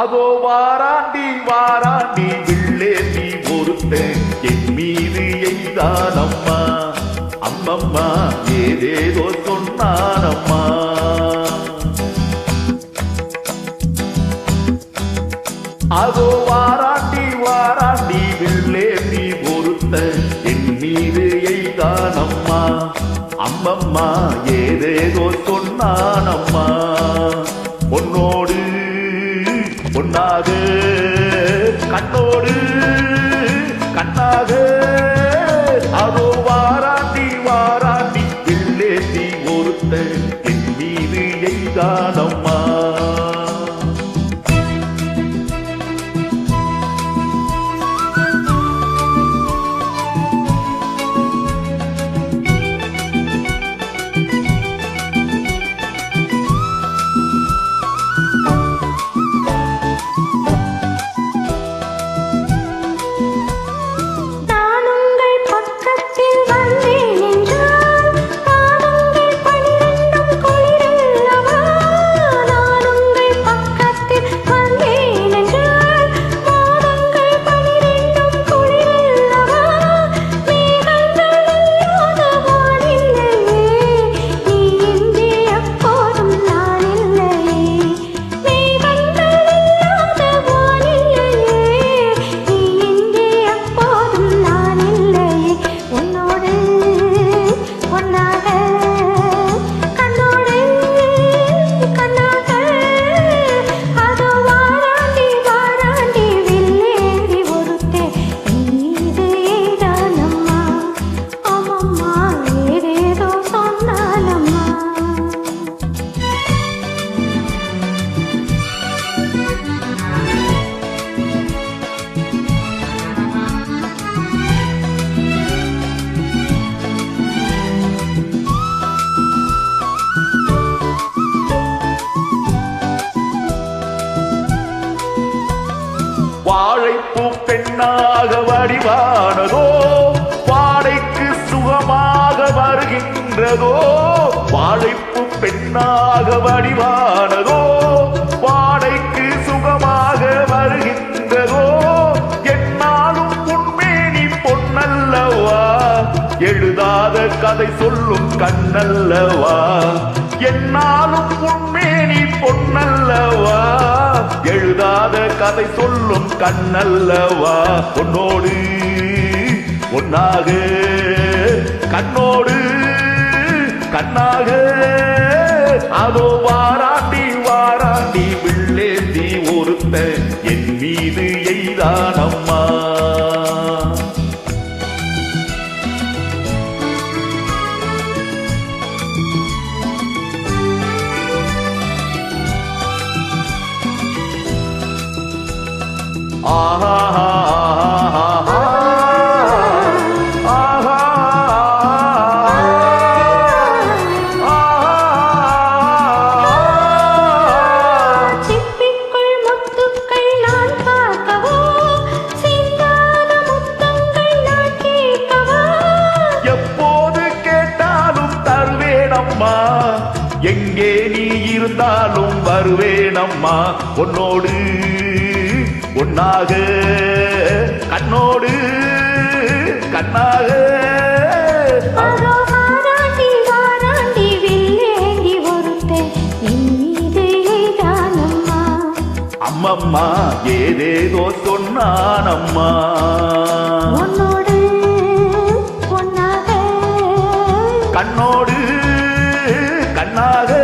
அதோ வாராண்டி வாராண்டி வில்லே நீ ஒருத்தன். என் மீது எய்தானம்மா. அம்மம்மா ஏதேதோ சொன்னானம்மா. அதோ வாராண்டி வாராண்டி வில்லே நீ ஒருத்தன். என் மீது எய்தானம்மா. அம்மம்மா ஏதேதோ சொன்னானம்மா. உன்னோடு Bob. பெண்ணாக வடிவானதோ வாடைக்கு சுகமாக வருகின்றதோ வாழைப்பூ பெண்ணாக வடிவானதோ வாடைக்கு சுகமாக வருகின்றதோ என்னாலும் உண்மேனி பொன்னல்லவா? எழுதாத கதை சொல்லும் கண்ணல்லவா? என்னாலும் உண்மேனி பொன்னல்லவா? எழுதாத கதை சொல்லும் கண்ணல்லவா? உன்னோடு ஒன்னாக கண்ணோடு கண்ணாக. அதோ வாரா தருவேனம்மா. எங்கே நீ இருந்தாலும் வருவேனம்மா. உன்னோடு ஒன்னாக கண்ணோடு கண்ணாக. அம்மம்மா ஏதேதோ சொன்னானம்மா. உன்னோடு கண்ணோடு கண்ணாக.